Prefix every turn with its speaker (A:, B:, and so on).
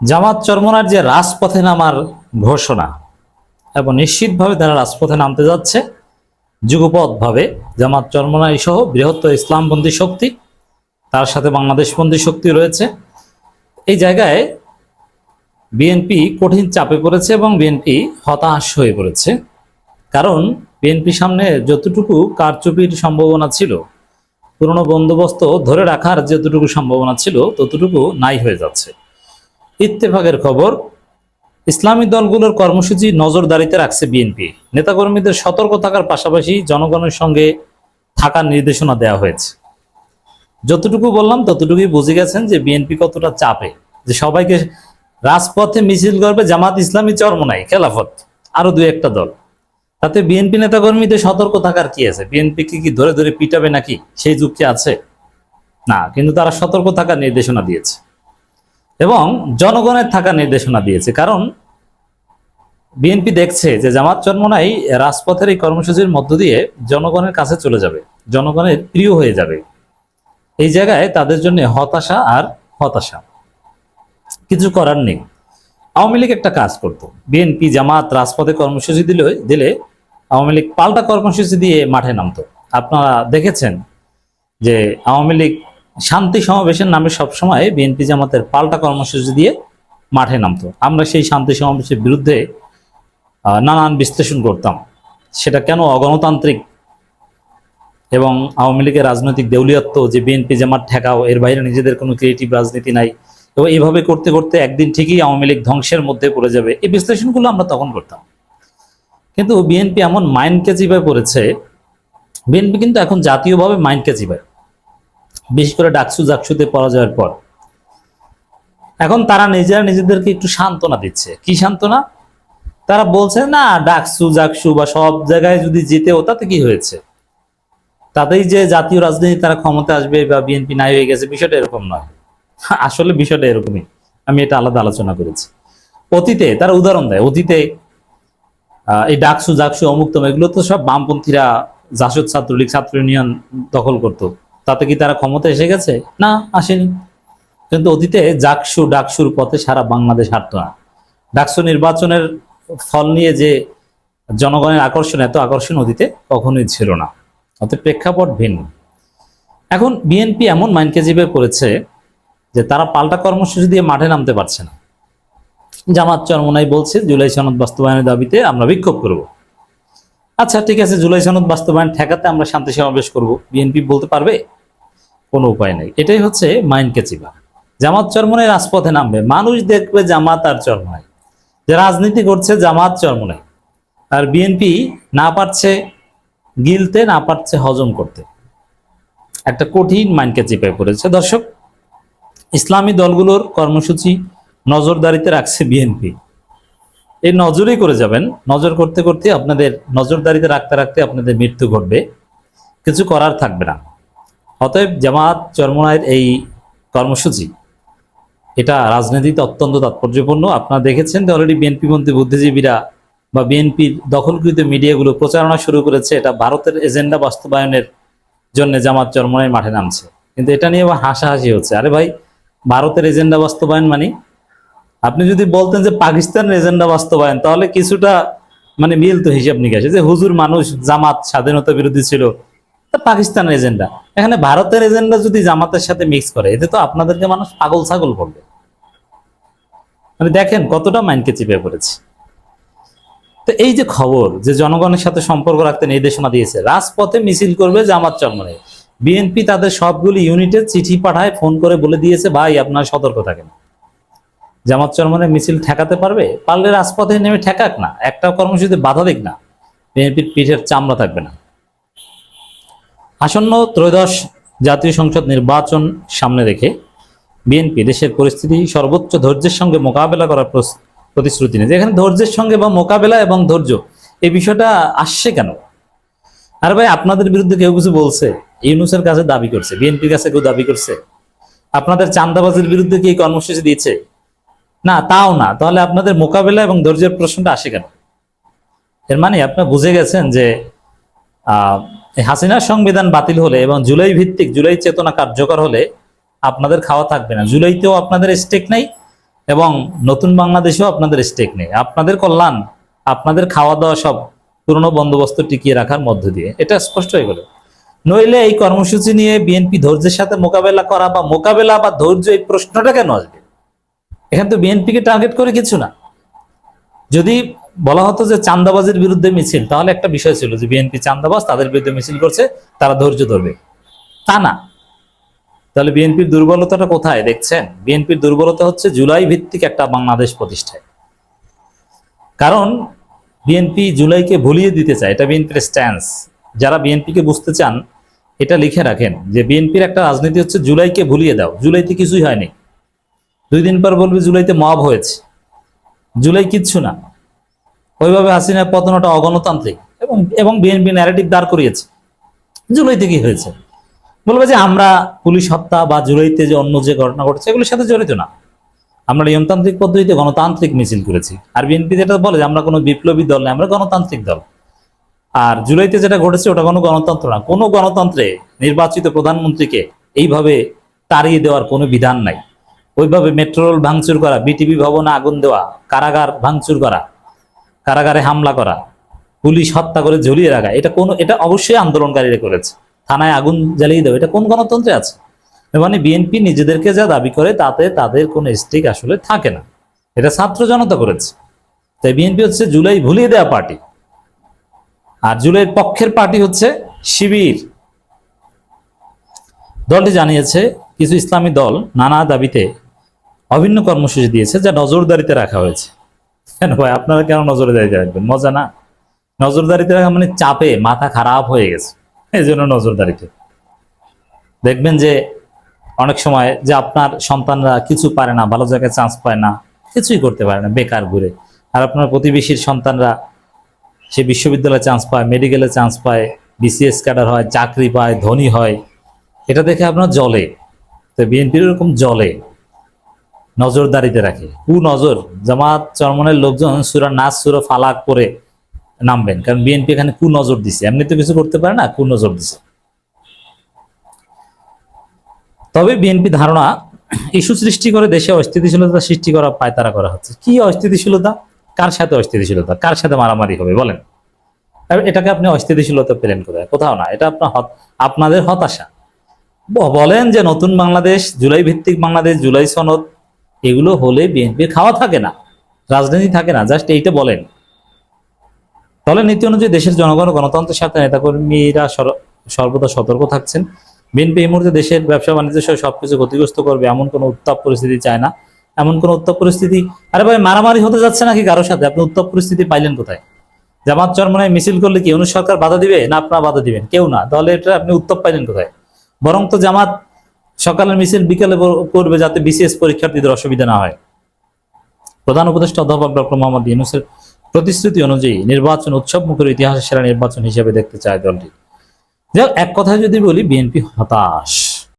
A: জামাত চরমনার যে রাজপথে নামার ঘোষণা এবং নিশ্চিতভাবে তারা রাজপথে নামতে যাচ্ছে যুগপথভাবে জামাত চরমনাই সহ বৃহত্তর ইসলামপন্থী শক্তি, তার সাথে বাংলাদেশপন্থী শক্তি রয়েছে। এই জায়গায় বিএনপি কঠিন চাপে পড়েছে এবং বিএনপি হতাশ হয়ে পড়েছে। কারণ বিএনপি সামনে যতটুকু কারচুপির সম্ভাবনা ছিল, পুরনো বন্দোবস্ত ধরে রাখার যতটুকু সম্ভাবনা ছিল, ততটুকু নাই হয়ে যাচ্ছে। ইত্তেফাকের খবর, ইসলামী দলগুলোর কর্মসূচি নজরদারিতে রাখছে বিএনপি। নেতাকর্মীদের সতর্ক থাকার পাশাপাশি জনগণের সঙ্গে থাকার নির্দেশনা দেওয়া হয়েছে। যতটুকু বললাম, ততটুকুই বুঝে গেছেন যে বিএনপি কতটা চাপে, যে সবাইকে রাজপথে মিছিল করবে জামাত ইসলামী চরমনাই, খেলাফত, আরও দুই একটা দল। তাতে বিএনপি নেতাকর্মীদের সতর্ক থাকার কি আছে? বিএনপি কি কি ধরে ধরে পিটাবে নাকি? সেই যুগ আছে? না, কিন্তু তারা সতর্ক থাকার নির্দেশনা দিয়েছে। এবং জনগণের থাকার নির্দেশনা দিয়েছে। কারণ বিএনপি দেখছে যে জামাত চরমনাই রাজপথের এই কর্মসূচির মধ্য দিয়ে জনগণের কাছে চলে যাবে, জনগণের প্রিয় হয়ে যাবে। এই জায়গায় তাদের জন্য হতাশা আর হতাশা। কিছু করার নেই। আওয়ামী লীগ একটা কাজ করতো। বিএনপি জামাত রাজপথে কর্মসূচি দিলে দিলে আওয়ামী লীগ পাল্টা কর্মসূচি দিয়ে মাঠে নামতো। আপনারা দেখেছেন যে আওয়ামী লীগ শান্তি সমাবেশের নামে সবসময় বিএনপি জামাতের পাল্টা কর্মসূচি দিয়ে মাঠে নামতো। আমরা সেই শান্তি সমাবেশের বিরুদ্ধে নানান বিশ্লেষণ করতাম। সেটা কেন অগণতান্ত্রিক? এবং আওয়ামী লীগের রাজনৈতিক দেউলিয়ত্ব, যে বিএনপি জামাত ঠেকাও, এর বাইরে নিজেদের কোনো ক্রিয়েটিভ রাজনীতি নাই, এবং এইভাবে করতে করতে একদিন ঠিকই আওয়ামী লীগ ধ্বংসের মধ্যে পড়ে যাবে। এই বিশ্লেষণগুলো আমরা তখন করতাম। কিন্তু বিএনপি এমন মাইন্ডকে চিপায় পড়েছে, বিএনপি কিন্তু এখন জাতীয়ভাবে মাইন্ডকে চিপায় বিশেষ করে ডাকসু জাকসুতে পরাজয়ের পর। এখন তারা নিজেরা নিজেদেরকে একটু সান্ত্বনা দিচ্ছে। কি সান্ত্বনা? তারা বলছে, না, ডাকসু, জাকসু বা সব জায়গায় যদি জিতেও, তাতে কি হয়েছে? তাতেই যে জাতীয় রাজনীতি তারা ক্ষমতা আসবে বা বিএনপি নাই হয়ে গেছে, বিষয়টা এরকম নয়। আসলে বিষয়টা এরকমই। আমি এটা আলাদা আলোচনা করেছি। অতীতে, তারা উদাহরণ দেয়, অতীতে এই ডাকসু, জাকসু অমুক্তম এগুলো তো সব বামপন্থীরা, জাসদ ছাত্রলীগ, ছাত্র ইউনিয়ন দখল করত। তাতে কি তারা ক্ষমতা এসে গেছে? না, আসেনি। কিন্তু অতীতে জাকসু ডাকসুর পথে সারা বাংলাদেশ হাঁটতো না। ডাকসু নির্বাচনের ফল নিয়ে যে জনগণের আকর্ষণ, এত আকর্ষণ অতীতে কখনোই ছিল না। অতএব প্রেক্ষাপট ভিন্ন। এখন বিএনপি এমন মাইন্ডকে জিবে করেছে যে তারা পাল্টা কর্মসূচি দিয়ে মাঠে নামতে পারছে না। জামাত চরমনাই বলছে, জুলাই সনদ বাস্তবায়নের দাবিতে আমরা বিক্ষোভ করব। আচ্ছা ঠিক আছে, জুলাই সনদ বাস্তবায়ন ঠেকাতে আমরা শান্তি সমাবেশ করব। বিএনপি বলতে পারবে, কোনো উপায় নেই। এটাই হচ্ছে মাইন্ডকে চিবা জামাত চরমনাই রাজপথে নামবে। মানুষ দেখবে জামাত আর চরমনাই। যে রাজনীতি করছে, জামাত চরমনাই। আর বিএনপি না পারছে গিলতে, না পারছে হজম করতে। একটা কঠিন মাইন্ডকে চেপে পড়েছে। দর্শক, ইসলামী দলগুলোর কর্মসূচি নজরদারিতে রাখছে বিএনপি। এই নজরেই করে যাবেন। নজর করতে করতে আপনাদের নজরদারিতে রাখতে রাখতে আপনাদের মৃত্যু ঘটবে। কিছু করার থাকবে না। অতএব জামাত চরমনায়ের এই কর্মসূচি, এটা রাজনীতিতে অত্যন্ত তাৎপর্যপূর্ণ। আপনারা দেখেছেন যে অলরেডি বিএনপি মন্ত্রী, বুদ্ধিজীবীরা বা বিএনপির দখলকৃত মিডিয়াগুলো প্রচারণা শুরু করেছে। এটা ভারতের এজেন্ডা বাস্তবায়নের জন্য জামাত চরমনায় মাঠে নামছে। কিন্তু এটা নিয়ে হাসাহাসি হচ্ছে। আরে ভাই, ভারতের এজেন্ডা বাস্তবায়ন মানে আপনি যদি বলতেন যে পাকিস্তানের এজেন্ডা বাস্তবায়ন, তাহলে কিছুটা মানে মিল তো হিসাব নিকাশে, যে হুজুর মানুষ জামাত স্বাধীনতা বিরোধী ছিল, তা পাকিস্তানের এজেন্ডা। এখানে ভারতের এজেন্ডা যদি জামাতের সাথে মিক্স করে, এতে তো আপনাদেরকে মানুষ পাগল ছাগল করবে মানে দেখেন কতটা মাইন্ডকে চিপে পড়েছে। তো এই যে খবর যে জনগণের সাথে সম্পর্ক রাখতে নির্দেশনা দিয়েছে, রাজপথে মিছিল করবে জামাত চরমনে বিএনপি তাদের সবগুলি ইউনিটের চিঠি পাঠায়, ফোন করে বলে দিয়েছে, ভাই, আপনার সতর্ক থাকেন। জামাত চরমনে মিছিল ঠেকাতে পারবে? পারলে রাজপথে নেমে ঠেকাক না। একটা কর্মসূচিতে বাধা দিক না। বিএনপির পিঠের চামড়া থাকবে না। আসন্ন ত্রয়োদশ জাতীয় সংসদ নির্বাচন সামনে রেখে বিএনপি দেশের পরিস্থিতি সর্বোচ্চ ধৈর্যের সঙ্গে মোকাবেলা করার প্রতিশ্রুতি নেই এখানে ধৈর্যের সঙ্গে বা মোকাবেলা এবং ধৈর্য এই বিষয়টা আসছে কেন? আর ভাই, আপনাদের বিরুদ্ধে কেউ কিছু বলছে? ইউনুসের কাছে দাবি করছে, বিএনপির কাছে কেউ দাবি করছে? আপনাদের চান্দাবাজির বিরুদ্ধে কি কর্মসূচি দিয়েছে? না, তাও না। তাহলে আপনাদের মোকাবেলা এবং ধৈর্যের প্রশ্নটা আসে কেন? এর মানে আপনারা বুঝে গেছেন যে হাসিনার সংবিধান বাতিল হলে এবং জুলাই ভিত্তিক, জুলাই চেতনা কার্যকর হলে আপনাদের খাওয়া থাকবে না। জুলাইতেও আপনাদের স্টেক নাই এবং নতুন বাংলাদেশেও আপনাদের স্টেক নেই। আপনাদের কল্যাণ, আপনাদের খাওয়া দাওয়া সব পুরনো বন্দোবস্ত টিকিয়ে রাখার মধ্য দিয়ে। এটা স্পষ্ট হয়ে গেল। নইলে এই কর্মসূচি নিয়ে বিএনপি ধৈর্যের সাথে মোকাবেলা করা বা মোকাবেলা বা ধৈর্য এই প্রশ্নটা কেন আসবে? এখানে তো বিএনপিকে টার্গেট করে কিছু না। যদি বলা হতো যে চান্দাবাজের বিরুদ্ধে মিছিল, তাহলে একটা বিষয় ছিল যে বিএনপি চান্দাবাজ তাদের বিরুদ্ধে মিছিল করছে, তারা ধৈর্য ধরবে। তা না। তাহলে বিএনপির দুর্বলতাটা কোথায় দেখছেন? বিএনপির দুর্বলতা হচ্ছে জুলাই ভিত্তিক একটা বাংলাদেশ প্রতিষ্ঠায়। কারণ বিএনপি জুলাইকে ভুলিয়ে দিতে চায়, এটা বিএনপির স্ট্যান্স যারা বিএনপিকে বুঝতে চান, এটা লিখে রাখেন যে বিএনপির একটা রাজনীতি হচ্ছে জুলাইকে ভুলিয়ে দাও। জুলাইতে কিছুই হয়নি। দুই দিন পর বলবে জুলাইতে মব হয়েছে। জুলাই কিচ্ছু না। ওইভাবে হাসিনা পতনটা অগণতান্ত্রিক এবং এবং বিএনপি ন্যারেটিভ দাঁড় করিয়েছে। জুলাইতে কি হয়েছে। বলবে যে আমরা পুলিশ হত্যা বা জুলাইতে যে অন্য যে ঘটনা ঘটেছে, এগুলোর সাথে জড়িত না। আমরা নিয়মতান্ত্রিক পদ্ধতিতে গণতান্ত্রিক মিছিল করেছি। আর বিএনপি যেটা বলে যে আমরা কোনো বিপ্লবী দল নয় আমরা গণতান্ত্রিক দল। আর জুলাইতে যেটা ঘটেছে, ওটা কোনো গণতন্ত্র না। কোনো গণতন্ত্রে নির্বাচিত প্রধানমন্ত্রীকে এইভাবে তাড়িয়ে দেওয়ার কোনো বিধান নাই। ওইভাবে মেট্রো রেল ভাঙচুর করা বিটিভি ভবনে আগুন দেওয়া, কারাগার ভাঙচুর করা, কারাগারে হামলা করা, পুলিশ হত্যা করে ঝুলিয়ে রাখা, এটা কোনো, এটা অবশ্যই আন্দোলনকারীরা করেছে। থানায় আগুন জ্বালিয়ে দেওয়া, এটা কোন গণতন্ত্রে আছে? মানে বিএনপি নিজেদেরকে যা দাবি করে তাতে তাদের কোনো স্টিক আসলে থাকে না। এটা ছাত্র জনতা করেছে। তাই বিএনপি হচ্ছে জুলাই ভুলিয়ে দেওয়া পার্টি। আর জুলাইয়ের পক্ষের পার্টি হচ্ছে শিবির। দলটি জানিয়েছে, কিছু ইসলামী দল নানা দাবিতে অভিন্ন কর্মসূচি দিয়েছে যা নজরদারিতে রাখা হয়েছে। কেন ভাই? আপনারা কেন নজরদারিতে রাখবেন? মজা না? নজরদারিতে রাখা মানে চাপে মাথা খারাপ হয়ে গেছে। এই জন্য নজরদারিতে। দেখবেন যে অনেক সময় যে আপনার সন্তানরা কিছু পারে না, ভালো জায়গায় চান্স পায় না, কিছুই করতে পারে না, বেকার ঘুরে। আর আপনার প্রতিবেশীর সন্তানরা সে বিশ্ববিদ্যালয়ে চান্স পায় মেডিকেলে চান্স পায় বিসিএস ক্যাডার হয়, চাকরি পায়, ধনী হয়। এটা দেখে আপনার জলে তো বিএনপির এরকম জলে নজরদারিতে রাখে। কু নজর, জামাত চরমনের লোকজন সুরা নাচ সুরা ফালাক করে নামবেন। কারণ বিএনপি এখানে কু নজর দিছে। এমনি তো কিছু করতে পারে না, কু নজর দিছে। তবে বিএনপি ধারণা, ইস্যু সৃষ্টি করে দেশে অস্থিতিশীলতা সৃষ্টি করা পায়তারা করা হচ্ছে। কি অস্থিতিশীলতা? কার সাথে অস্থিতিশীলতা? কার সাথে মারামারি হবে? বলেন। এটাকে আপনি অস্থিতিশীলতা পেলেন কোথায় কোথাও না, এটা আপনার আপনাদের হতাশা। বলেন যে নতুন বাংলাদেশ, জুলাই ভিত্তিক বাংলাদেশ, জুলাই সনদ এগুলো হলে বিএনপির খাওয়া থাকে না, রাজনীতি থাকে না জাস্ট এইটা বলেন। তাহলে নীতি অনুযায়ী দেশের জনগণ গণতন্ত্রের সাথে নেতাকর্মীরা সর- সর্বদা সতর্ক থাকছেন। বিএনপি এই মুহূর্তে দেশের ব্যবসা বাণিজ্য সহ সবকিছু ক্ষতিগ্রস্ত করবে, এমন কোনো উত্তাপ পরিস্থিতি চায় না। এমন কোনো উত্তাপ পরিস্থিতি, আরে ভাই মারামারি হতে যাচ্ছে নাকি কারোর সাথে? আপনি উত্তাপ পরিস্থিতি পাইলেন কোথায়? জামাত চরমনায় মিছিল করলে কি অনু সরকার বাধা দিবে? না, আপনারা বাধা দিবেন, কেউ না। তাহলে এটা আপনি উত্তাপ পাইলেন কোথায়? বরং তো জামাত সকালের মিছিল বিকেলে করবে যাতে বিসিএস পরীক্ষার্থীদের অসুবিধা না হয়। প্রধান উপদেষ্টা অধ্যাপক ডক্টর মোহাম্মদ ইউনুসের প্রতিশ্রুতি অনুযায়ী নির্বাচন উৎসব মুখের ইতিহাসের সেরা নির্বাচন হিসেবে দেখতে চায় দলটি। যাই এক কথায় যদি বলি, বিএনপি হতাশ।